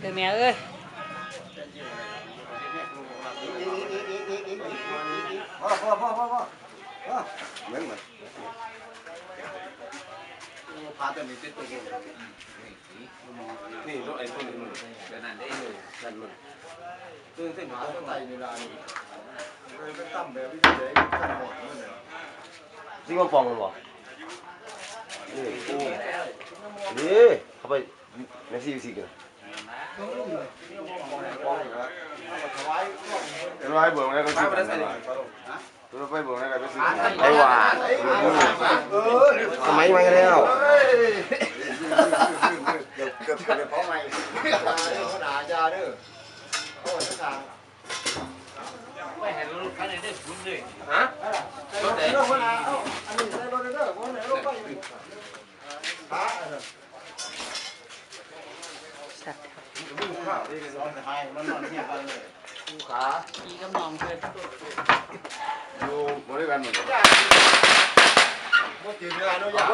เด้อแม่เอ้ยพ่อพ่อพ่อพ่อพ่อพ่อเหมือนเหมือนพาตัวนี้ติดตัวนี้นี่รถไอ้ตัวนี้มันเดี๋ยวนั่นได้นั่นมันซึ่งเส้นหาเส้นไตในร้านนี้เลยไปตั้มแบบที่เด็กตั้มหมดนั่นเลยซิงมันฟองมันบ่นี่นี่เข้าไปในซีซีกัน เดี๋ยวไปเบิ่งแล้วก็ซื้อไปใส่เดี๋ยวไปเบิ่งแล้วก็ไปซื้อไอ้หว่าเออสมัยมาแล้วเกือบเกือบเกือบเพราะไม่ด่ายาเด้อโอ้ยทาง ไม่เห็นรถคันไหนได้ชุนเลย ฮะรถไหนรถคนอะเอ้าอันนี้ใส่รถเด้อคนไหนรถไปฮะ สัตว์ครับ ข้าวนี่ก็ร้อนแต่ให้มันนอนเที่ยงกันเลยขาพี่กับน้องเพิ่นอยู่บริเวณหมดบ่จืดเวลาเนาะอย่า